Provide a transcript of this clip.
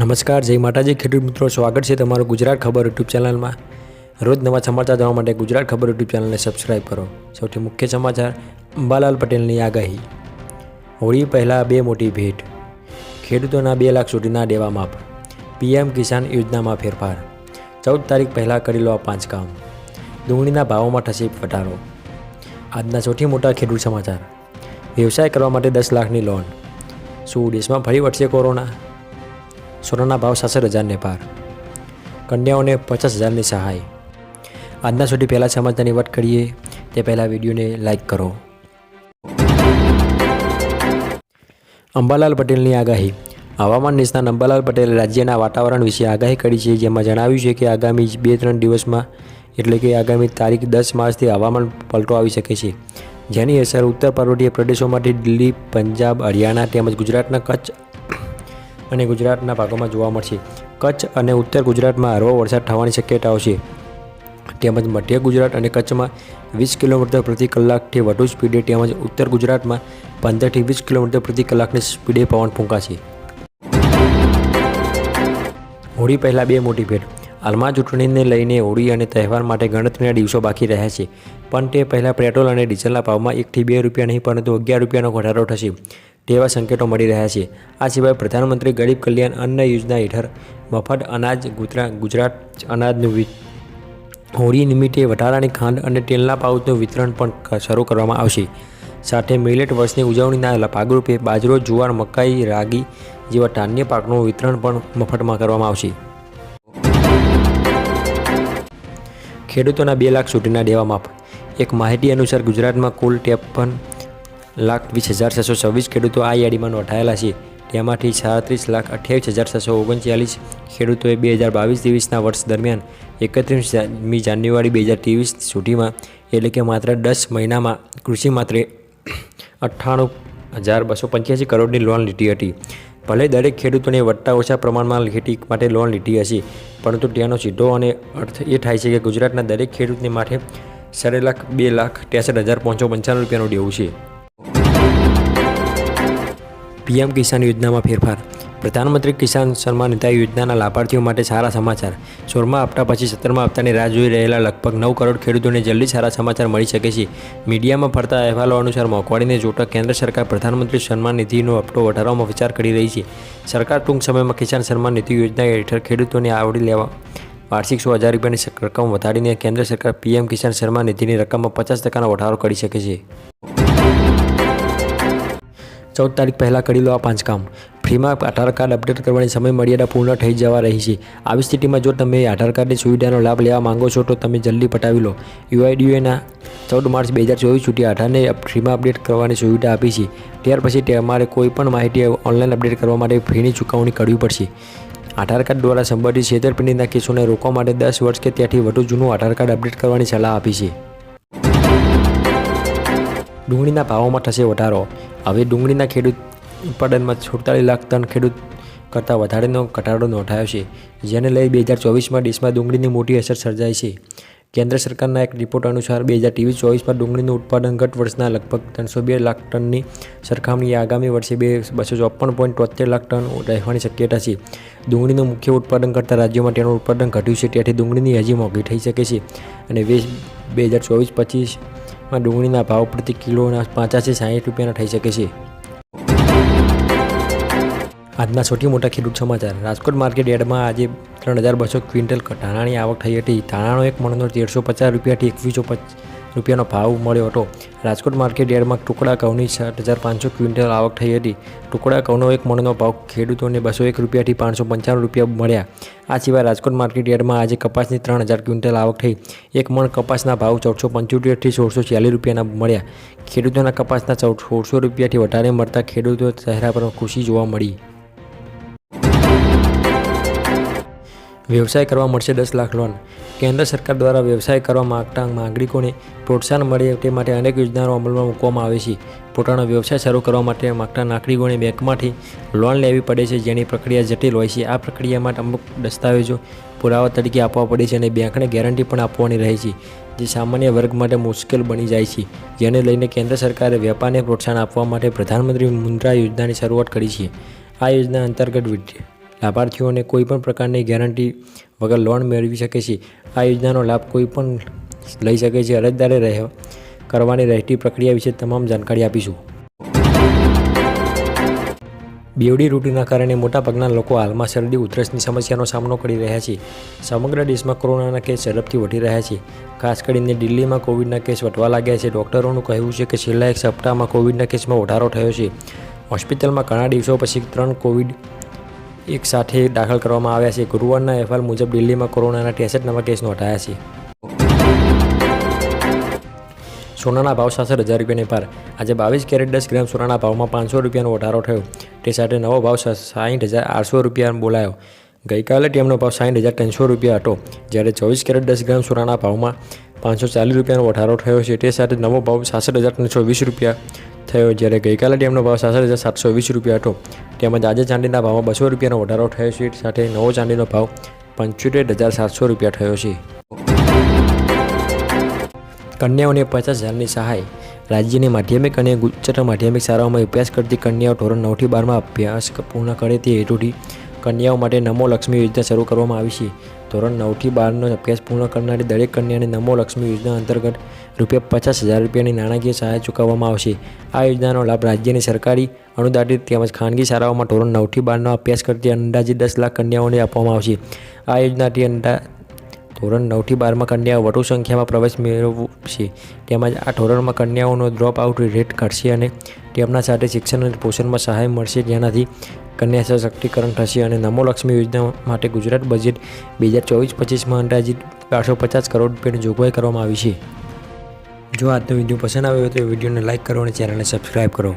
નમસ્કાર, જય માતાજી. ખેડૂત મિત્રો, સ્વાગત છે તમારું ગુજરાત ખબર યુટ્યુબ ચેનલમાં. રોજ નવા સમાચાર જાણવા માટે ગુજરાત ખબર યુટ્યુબ ચેનલને સબસ્ક્રાઈબ કરો. સૌથી મુખ્ય સમાચાર, અંબાલાલ પટેલની આગાહી. હોળી પહેલાં બે મોટી ભેટ. ખેડૂતોના બે લાખ સુધીના દેવા માફ. પીએમ કિસાન યોજનામાં ફેરફાર. ચૌદ તારીખ પહેલાં કરી લો આ પાંચ કામ. ડુંગળીના ભાવોમાં થશે વધારો આજના સૌથી મોટા ખેડૂત સમાચાર. વ્યવસાય કરવા માટે દસ લાખની લોન શું દેશમાં ફરી વળશે કોરોના? સોનાના ભાવ સાસઠ હજારને પાર. કન્યાઓને પચાસ હજારની સહાય. આજના સુધી પહેલાં સમાચારની વાત કરીએ, તે પહેલાં વિડીયોને લાઈક કરો. અંબાલાલ પટેલની આગાહી. હવામાન નિષ્ણાત અંબાલાલ પટેલે રાજ્યના વાતાવરણ વિશે આગાહી કરી છે, જેમાં જણાવ્યું છે કે આગામી બે ત્રણ દિવસમાં, એટલે કે આગામી તારીખ દસ માર્ચથી હવામાન પલટો આવી શકે છે. જેની અસર ઉત્તર પર્વતીય પ્રદેશોમાંથી દિલ્હી, પંજાબ, હરિયાણા તેમજ ગુજરાતના કચ્છ અને ગુજરાતના ભાગોમાં જોવા મળશે. કચ્છ અને ઉત્તર ગુજરાતમાં હળવો વરસાદ થવાની શક્યતાઓ છે. તેમજ મધ્ય ગુજરાત અને કચ્છમાં વીસ કિલોમીટર પ્રતિ કલાકથી વધુ સ્પીડે તેમજ ઉત્તર ગુજરાતમાં પંદરથી વીસ કિલોમીટર પ્રતિ કલાકની સ્પીડે પવન ફૂંકાશે. હોળી પહેલાં બે મોટી ભેટ. હાલમાં ચૂંટણીને લઈને હોળી અને તહેવાર માટે ગણતરીના દિવસો બાકી રહ્યા છે. પણ તે પહેલાં પેટ્રોલ અને ડીઝલના ભાવમાં એકથી બે રૂપિયા નહીં, પરંતુ અગિયાર રૂપિયાનો ઘટાડો થશે. તેવા સંકેતો મળી રહ્યા છે. આ સિવાય પ્રધાનમંત્રી ગરીબ કલ્યાણ અન્ન યોજના હેઠળ મફત અનાજ ગુજરાત અનાજનું હોળી નિમિત્તે વધારાની ખાંડ અને તેલના પાઉચનું વિતરણ પણ શરૂ કરવામાં આવશે. સાથે મિલેટ વર્ષની ઉજવણીના ભાગરૂપે બાજરો, જુવાર, મકાઈ, રાગી જેવા ધાન્ય પાકનું વિતરણ પણ મફતમાં કરવામાં આવશે. ખેડૂતોના બે લાખ સુધીના દેવા માફ. એક માહિતી અનુસાર ગુજરાતમાં કુલ ત્રેપન લાખ વીસ હજાર છસો છવ્વીસ ખેડૂતો આ યાદીમાં નોંધાયેલા છે. તેમાંથી સાડત્રીસ લાખ અઠ્યાવીસ હજાર છસો ઓગણચાલીસ ખેડૂતોએ બે હજાર બાવીસ ત્રેવીસના વર્ષ દરમિયાન એકત્રીસમી જાન્યુઆરી બે હજાર ત્રેવીસ સુધીમાં એટલે કે માત્ર દસ મહિનામાં કૃષિ માત્રે અઠ્ઠાણું હજાર બસો પંચ્યાસી કરોડની લોન લીધી હતી. ભલે દરેક ખેડૂતોને વધતા ઓછા પ્રમાણમાં ખેતી માટે લોન લીધી હશે, પરંતુ તેનો સીધો અને અર્થ એ થાય છે કે ગુજરાતના દરેક ખેડૂતને માટે સાડે લાખ, બે લાખ ત્રેસઠ હજાર પાંચસો પંચાણું રૂપિયાનું દેવું છે. પીએમ કિસાન યોજનામાં ફેરફાર. પ્રધાનમંત્રી કિસાન સન્માન નિધિ યોજનાના લાભાર્થીઓ માટે સારા સમાચાર. સોળમા હપ્તા પછી સત્તરમા હપ્તાની રાહ જોઈ રહેલા લગભગ નવ કરોડ ખેડૂતોને જલ્દી સારા સમાચાર મળી શકે છે. મીડિયામાં ફરતા અહેવાલો અનુસાર મોંઘવારીને જોતા કેન્દ્ર સરકાર પ્રધાનમંત્રી સન્માન નિધિનો હપ્તો વધારવામાં વિચાર કરી રહી છે. સરકાર ટૂંક સમયમાં કિસાન સન્માન નિધિ યોજના હેઠળ ખેડૂતોને આવડી લેવા વાર્ષિક સો હજાર રૂપિયાની રકમ વધારીને કેન્દ્ર સરકાર પીએમ કિસાન સન્માન નિધિની રકમમાં પચાસ ટકાનો વધારો કરી શકે છે. ચૌદ તારીખ પહેલાં કરી લો આ પાંચ કામ. ફ્રીમાં આધાર કાર્ડ અપડેટ કરવાની સમય મર્યાદા પૂર્ણ થઈ જવા રહી છે. આવી સ્થિતિમાં જો તમે આધાર કાર્ડની સુવિધાનો લાભ લેવા માંગો છો, તો તમે જલ્દી પટાવી લો. યુઆઈડીએના ચૌદ માર્ચ બે હજાર ચોવીસ સુધી આધારને ફ્રીમાં અપડેટ કરવાની સુવિધા આપી છે. ત્યાર પછી તમારે કોઈ પણ માહિતી ઓનલાઈન અપડેટ કરવા માટે ફીની ચૂકવણી કરવી પડશે. આધાર કાર્ડ દ્વારા સંબંધિત છેતરપિંડીના કેસોને રોકવા માટે દસ વર્ષ કે ત્યાંથી વધુ જૂનું આધાર કાર્ડ અપડેટ કરવાની સલાહ આપી છે. ડુંગળીના ભાવોમાં થશે વધારો. હવે ડુંગળીના ખેડૂત ઉત્પાદનમાં સુડતાલીસ લાખ ટન ખેડૂત કરતાં વધારેનો ઘટાડો નોંધાયો છે, જેને લઈ બે હજાર ચોવીસમાં દેશમાં ડુંગળીની મોટી અસર સર્જાઈ છે. કેન્દ્ર સરકારના એક રિપોર્ટ અનુસાર બે હજાર ત્રેવીસ ચોવીસમાં ડુંગળીનું ઉત્પાદન ગત વર્ષના લગભગ ત્રણસો બે લાખ ટનની સરખામણીએ આગામી વર્ષે બે બસો ચોપન પોઈન્ટ તોતેર લાખ ટન રહેવાની શક્યતા છે. ડુંગળીનું મુખ્ય ઉત્પાદન કરતા રાજ્યોમાં તેનું ઉત્પાદન ઘટ્યું છે ત્યાંથી ડુંગળીની હજી મોંઘી થઈ શકે છે. અને વીસ બે હજાર ચોવીસ પચીસમાં ડુંગળીના ભાવ પ્રતિ કિલોના પચાસથી સાહીઠ રૂપિયાના થઈ શકે છે. આજના સૌથી મોટા ખેડૂત સમાચાર. રાજકોટ માર્કેટ યાર્ડમાં આજે ત્રણ હજાર બસો ક્વિન્ટલ ધાણાની આવક થઈ હતી. ધાણાનો એક મણનો તેરસો પચાસ રૂપિયાથી એકવીસો પચ રૂપિયાનો ભાવ મળ્યો હતો. રાજકોટ માર્કેટ યાર્ડમાં ટુકડા ઘઉંની સાત હજાર પાંચસો ક્વિન્ટલ આવક થઈ હતી. ટુકડા ઘઉંનો એક મણનો ભાવ ખેડૂતોને બસો એક રૂપિયાથી પાંચસો પંચાણું રૂપિયા મળ્યા. આ સિવાય રાજકોટ માર્કેટ યાર્ડમાં આજે કપાસની ત્રણ હજાર ક્વિન્ટલ આવક થઈ. એક મણ કપાસના ભાવ ચૌદસો પંચોતેરથી સોળસો ચાલીસ રૂપિયાના મળ્યા. ખેડૂતોના કપાસના ચૌદ સોળસો રૂપિયાથી વધારે મળતા ખેડૂતો ચહેરા પર ખુશી જોવા મળી. વ્યવસાય કરવા મળશે દસ લાખ લોન. કેન્દ્ર સરકાર દ્વારા વ્યવસાય કરવા માગતા નાગરિકોને પ્રોત્સાહન મળે તે માટે અનેક યોજનાઓ અમલમાં મૂકવામાં આવે છે. પોતાનો વ્યવસાય શરૂ કરવા માટે માગતા નાગરિકોને બેંકમાંથી લોન લેવી પડે છે જેની પ્રક્રિયા જટિલ હોય છે. આ પ્રક્રિયામાં અમુક દસ્તાવેજો પુરાવા તરીકે આપવા પડે છે અને બેંકને ગેરંટી પણ આપવાની રહે છે, જે સામાન્ય વર્ગ માટે મુશ્કેલ બની જાય છે. જેને લઈને કેન્દ્ર સરકારે વેપારને પ્રોત્સાહન આપવા માટે પ્રધાનમંત્રી મુદ્રા યોજનાની શરૂઆત કરી છે. આ યોજના અંતર્ગત લાભાર્થીઓને કોઈપણ પ્રકારની ગેરંટી વગર લોન મેળવી શકે છે. આ યોજનાનો લાભ કોઈ પણ લઈ શકે છે. અરજદારે રહે, કરવાની રહેતી પ્રક્રિયા વિશે તમામ જાણકારી આપીશું. બેવડી રૂટીના કારણે મોટાભાગના લોકો હાલમાં શરદી, ઉધરસની સમસ્યાનો સામનો કરી રહ્યા છે. સમગ્ર દેશમાં કોરોનાના કેસ ઝડપથી વધી રહ્યા છે. ખાસ કરીને દિલ્હીમાં કોવિડના કેસ વધવા લાગ્યા છે. ડૉક્ટરોનું કહેવું છે કે છેલ્લા એક સપ્તાહમાં કોવિડના કેસમાં વધારો થયો છે. હોસ્પિટલમાં ઘણા દિવસો પછી ત્રણ કોવિડ એક સાથે દાખલ કરવામાં આવ્યા છે. ગુરુવારના અહેવાલ મુજબ દિલ્હીમાં કોરોનાના ત્રેસઠ નવા કેસ નોંધાયા છે. સોનાના ભાવ સાસઠ હજાર રૂપિયાની પાર. આજે બાવીસ કેરેટ દસ ગ્રામ સોનાના ભાવમાં પાંચસો રૂપિયાનો વધારો થયો. તે સાથે નવો ભાવ સાઠ હજાર આઠસો રૂપિયા બોલાયો. ગઈકાલે તેમનો ભાવ સાઠ હજાર ત્રણસો રૂપિયા હતો. જ્યારે ચોવીસ કેરેટ દસ ગ્રામ સોનાના ભાવમાં પાંચસો ચાલીસ રૂપિયાનો વધારો થયો છે. તે સાથે નવો ભાવ સાસઠ હજાર ત્રણસો વીસ રૂપિયા થયો જ્યારે ગઈકાલે ડેમનો ભાવ સાસઠ હજાર સાતસો વીસ રૂપિયા હતો. તેમજ આજે ચાંદીના ભાવમાં બસો રૂપિયાનો વધારો થયો છે. સાથે નવો ચાંદીનો ભાવ પંચોતેર હજાર સાતસો રૂપિયા થયો છે. કન્યાઓને પચાસ હજારની સહાય. રાજ્યની માધ્યમિક અને ઉચ્ચતર માધ્યમિક શાળાઓમાં અભ્યાસ કરતી કન્યાઓ ધોરણ નવથી બારમાં અભ્યાસ પૂર્ણ કરે તે હેતુથી કન્યાઓ માટે નમો લક્ષ્મી યોજના શરૂ કરવામાં આવી છે. ધોરણ નવથી બારનો અભ્યાસ પૂર્ણ કરનારી દરેક કન્યાને નમો લક્ષ્મી યોજના અંતર્ગત રૂપિયા પચાસ હજાર રૂપિયાની નાણાકીય સહાય ચૂકવવામાં આવશે. આ યોજનાનો લાભ રાજ્યની સરકારી અનુદાનિત તેમજ ખાનગી શાળાઓમાં ધોરણ નવથી બારનો અભ્યાસ કરતી અંદાજે દસ લાખ કન્યાઓને આપવામાં આવશે. આ યોજનાથી અંદા ધોરણ નવથી બારમાં કન્યાઓ વધુ સંખ્યામાં પ્રવેશ મેળવશે. તેમજ આ ધોરણમાં કન્યાઓનો ડ્રોપ આઉટ રેટ ઘટશે અને તેમના સાથે શિક્ષણ અને પોષણમાં સહાય મળશે. જેનાથી કન્યા સશક્તિકરણ થશે અને નમો લક્ષ્મી યોજના માટે ગુજરાત બજેટ બે હજાર ચોવીસ પચીસમાં અંદાજિત બારસો પચાસ કરોડ રૂપિયાની જોગવાઈ કરવામાં આવી છે. જો આજનો વીડિયો પસંદ આવ્યો તો વિડીયોને લાઇક કરો અને ચેનલને સબસ્ક્રાઈબ કરો.